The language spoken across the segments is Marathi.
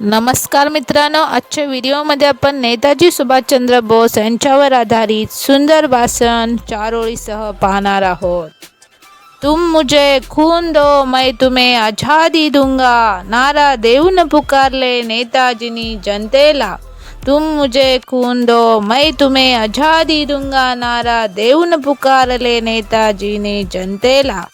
नमस्कार मित्रांनो आजच्या व्हिडिओमध्ये आपण नेताजी सुभाषचंद्र बोस यांच्यावर आधारित सुंदर भाषण चार ओळीसह पाहणार आहोत. तुम मुझे खून दो मैं तुम्हें आझादी दूंगा. नारा देऊन पुकारले नेताजींनी जनतेला. तुम मुझे खून दो मैं तुम्हें आज़ादी दूंगा नारा देऊन पुकारले नेताजीने जनतेला.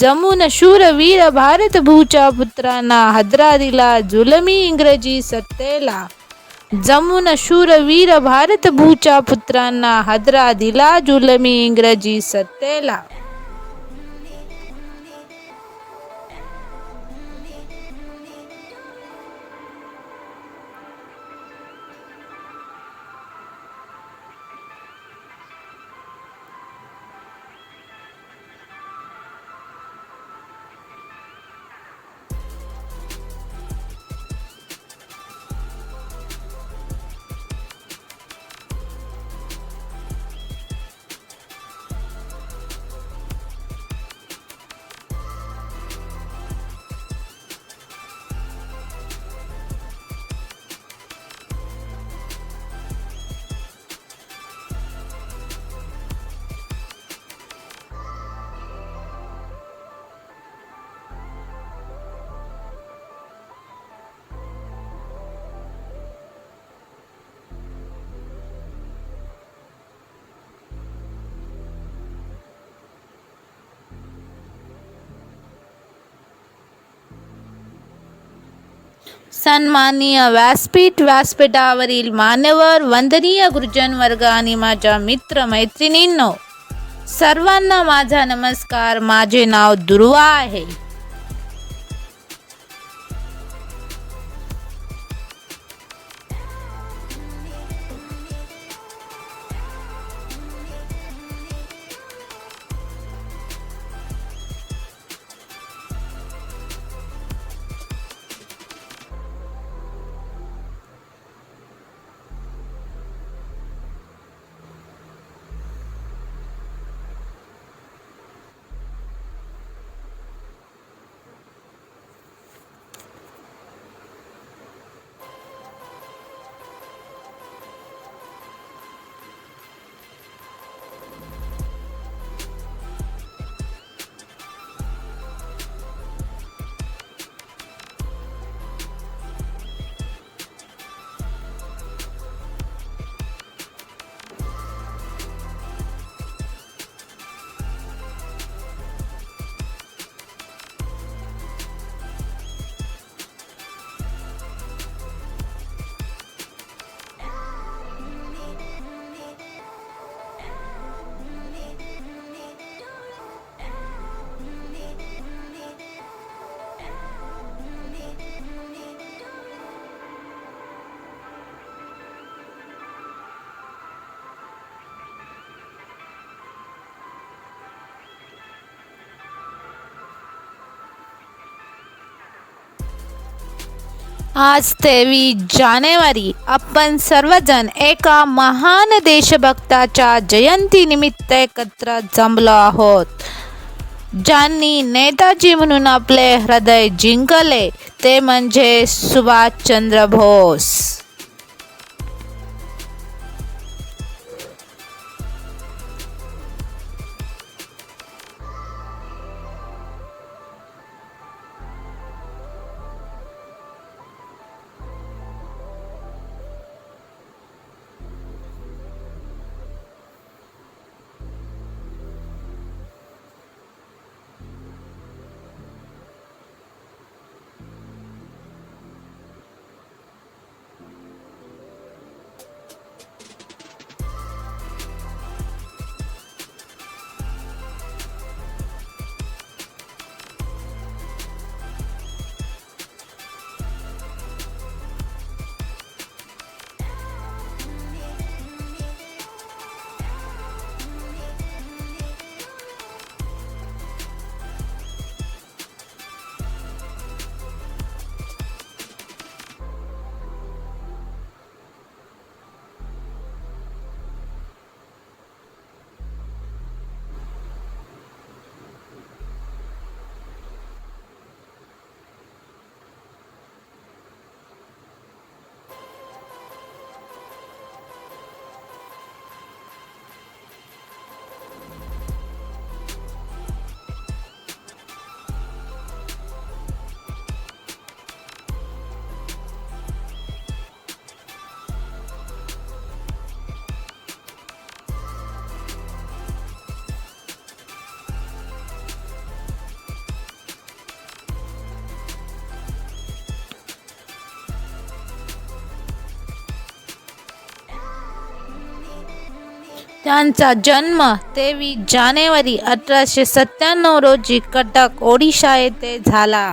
जमून शूरवीर भारत भूच्या पुत्रांना हदरा दिला जुलमी इंग्रजी सत्तेला. जमून शूरवीर भारत भूच्या पुत्रांना हदरा दिला जुलमी इंग्रजी सत्तेला. सन्माननीय व्यासपीठ व्यासपीठावरील मान्यवर वंदनीय गुरुजन वर्ग आणि माझ्या मित्र मैत्रिणींनो सर्वांना माझा नमस्कार. माझे नाव दुर्वा आहे. आज तेवीस जानेवारी आपण सर्वजण एका महान देशभक्ताच्या जयंतीनिमित्त एकत्र जमलो आहोत. ज्यांनी नेताजी म्हणून आपले हृदय जिंकले ते म्हणजे सुभाषचंद्र बोस. त्यांचा जन्म तेवीस जानेवारी अठराशे सत्त्याण्णव रोजी कटक ओडिशा येथे झाला.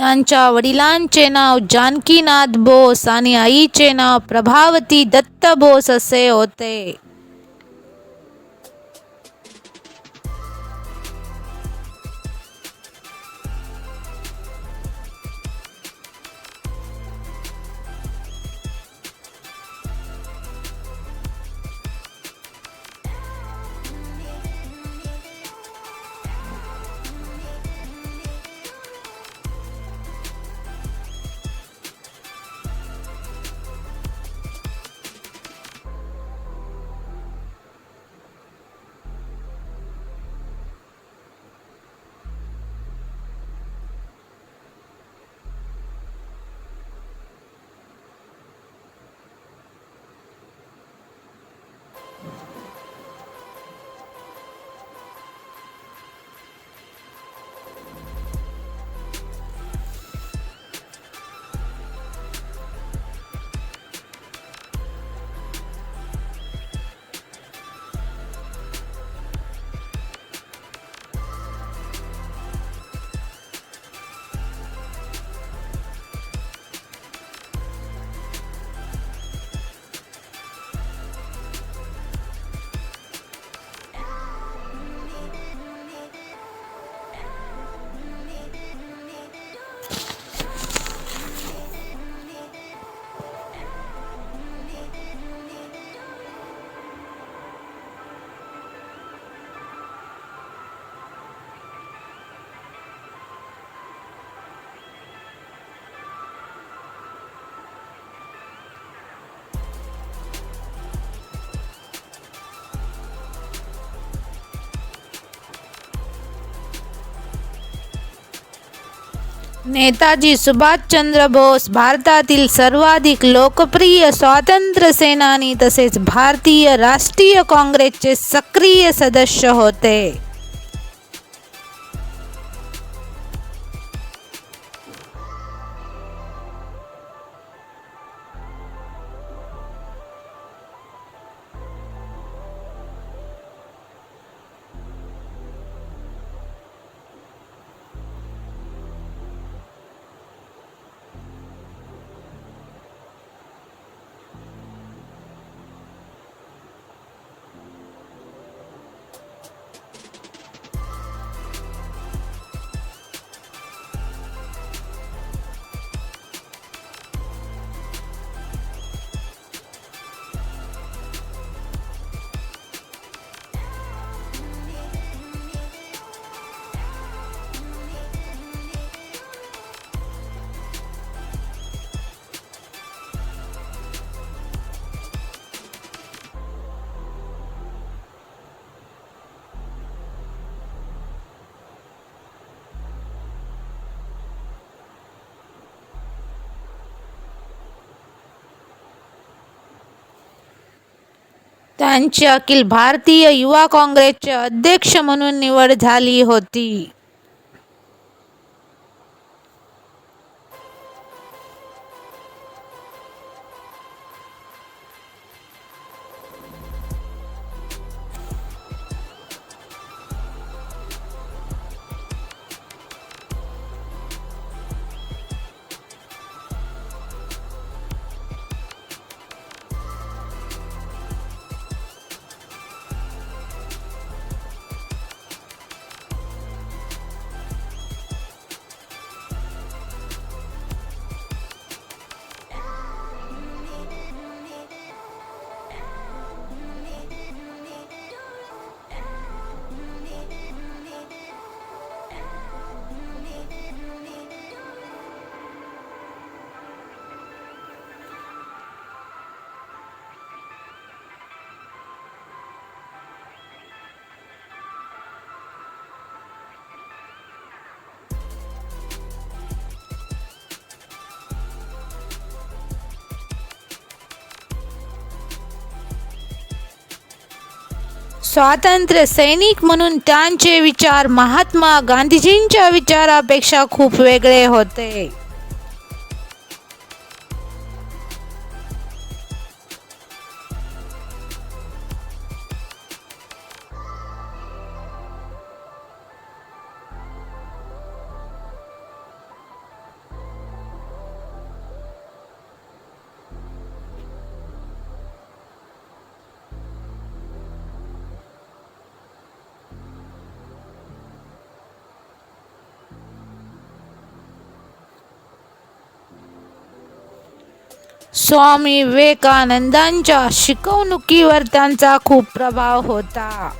त्यांच्या वडिलांचे नाव जानकीनाथ बोस आणि आईचे नाव प्रभावती दत्त बोस असे होते. नेताजी सुभाषचंद्र बोस भारतातील सर्वाधिक लोकप्रिय स्वातंत्र्य सेनानी तसेच भारतीय राष्ट्रीय काँग्रेसचे सक्रिय सदस्य होते. त्यांची अखिल भारतीय युवा काँग्रेसचे अध्यक्ष म्हणून निवड झाली होती. स्वातंत्र्य सैनिक म्हणून त्यांचे विचार महात्मा गांधीजींच्या विचारापेक्षा खूप वेगळे होते. स्वामी विवेकानंदांच्या शिकवणुकीवर त्यांचा खूप प्रभाव होता.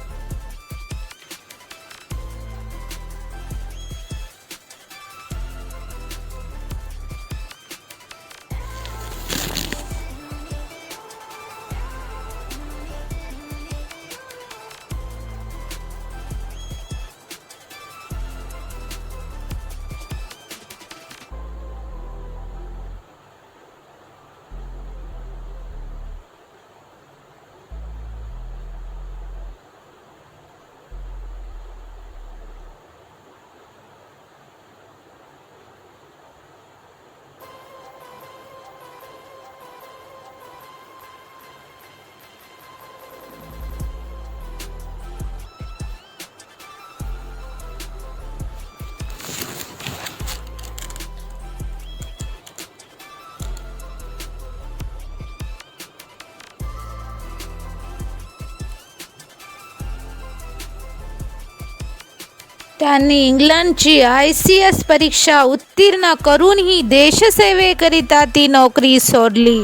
त्यांनी इंग्लंडची आय सी एस परीक्षा उत्तीर्ण करूनही देशसेवेकरिता ती नोकरी सोडली.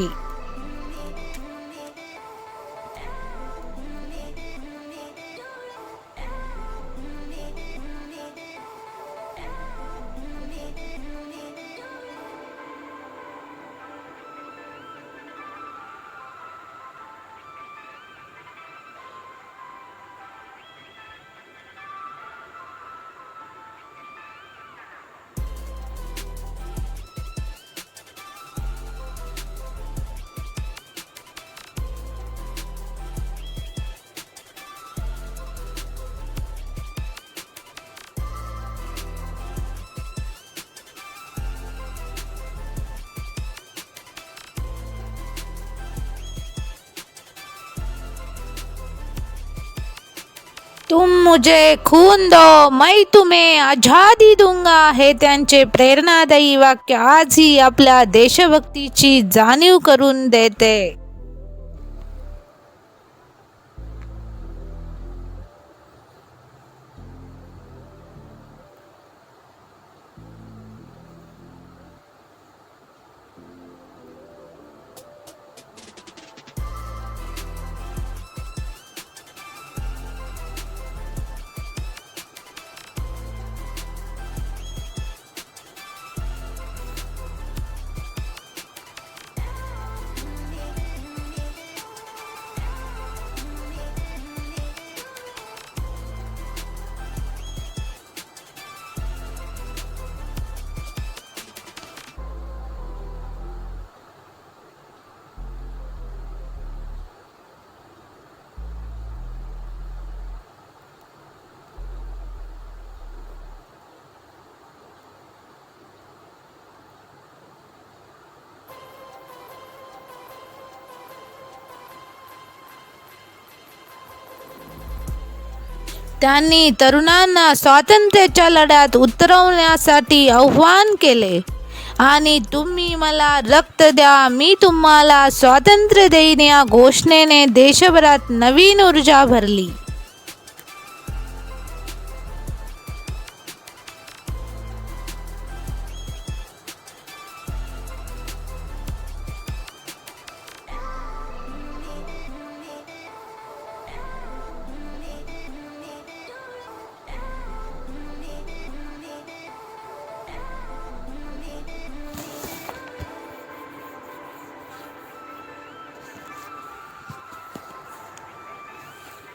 तुम मुझे खून दो मैं तुम्हें आझादी दूंगा हे त्यांचे प्रेरणादायी वाक्य आजही आपल्या देशभक्तीची जाणीव करून देते. त्यांनी तरुणांना स्वातंत्र्याच्या लढ्यात उतरवण्यासाठी आव्हान केले. आणि तुम्ही मला रक्त द्या मी तुम्हाला स्वातंत्र्य देईन या घोषणेने देशभरात नवीन ऊर्जा भरली.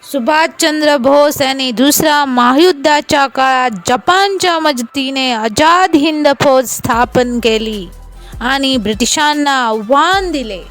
सुभाषचंद्र बोस यांनी दुसऱ्या महायुद्धाच्या काळात जपानच्या मदतीने आझाद हिंद फौज स्थापन केली आणि ब्रिटिशांना आव्हान दिले.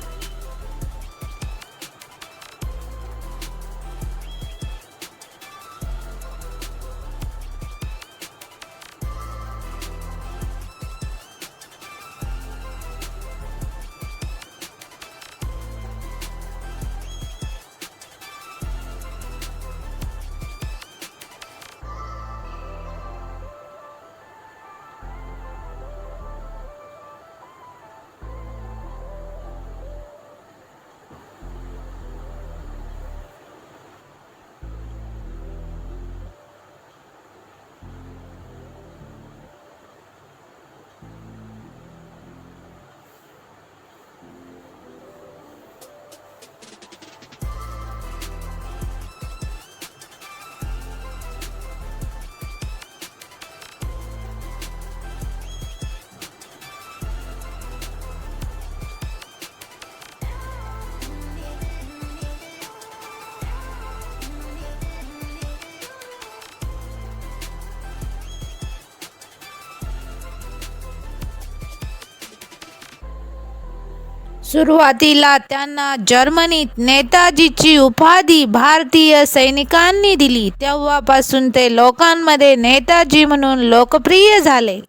सुरुवातीला त्यांना जर्मनीत नेताजीची उपाधी भारतीय सैनिकांनी दिली. तेव्हापासून ते लोकांमध्ये नेताजी म्हणून लोकप्रिय झाले.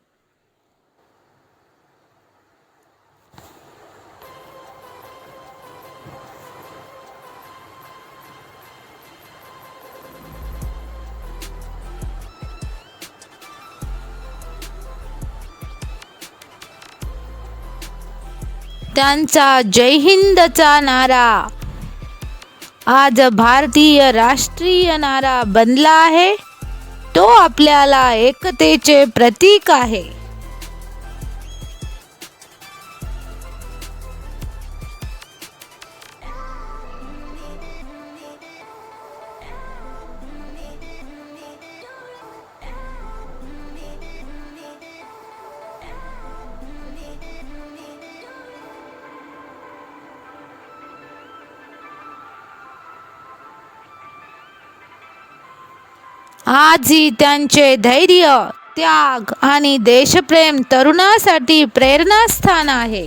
त्यांचा जय हिंदचा नारा. आज भारतीय राष्ट्रीय नारा बनला आहे. तो आपल्याला एकतेचे प्रतीक आहे. आजही त्यांचे धैर्य त्याग आणि देशप्रेम तरुणासाठी प्रेरणास्थान आहे.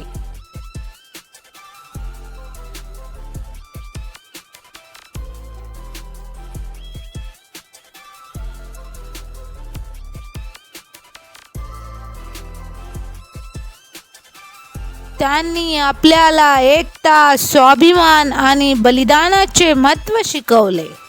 त्यांनी आपल्याला एकता स्वाभिमान आणि बलिदानाचे महत्त्व शिकवले.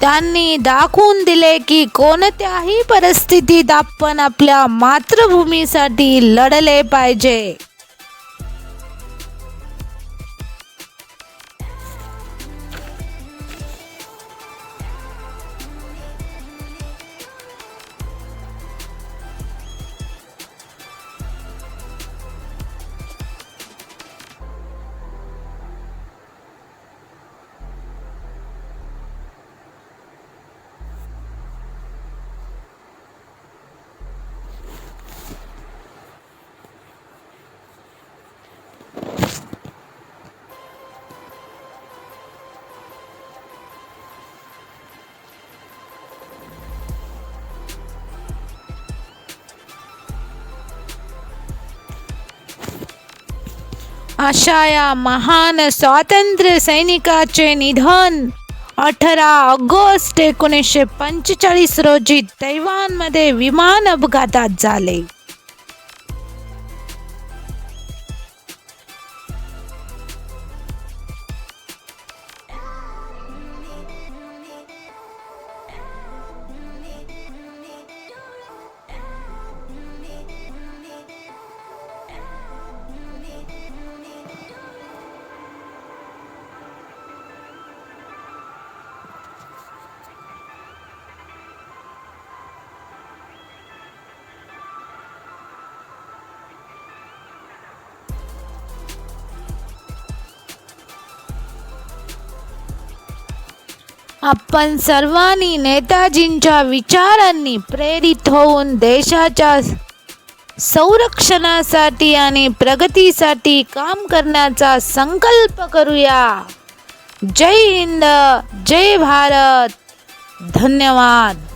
त्यांनी दाखवून दिले की कोणत्याही परिस्थितीत आपण आपल्या मातृभूमीसाठी लढले पाहिजे. अशा या महान स्वातंत्र्य सैनिकाचे निधन. अठरा ऑगस्ट एकोणीसशे पंचेचाळीस रोजी तैवानमध्ये विमान अपघातात झाले. आपण सर्वांनी नेताजींच्या विचारांनी प्रेरित होऊन देशाच्या संरक्षणासाठी आणि प्रगतीसाठी काम करण्याचा संकल्प करूया. जय हिंद जय भारत. धन्यवाद.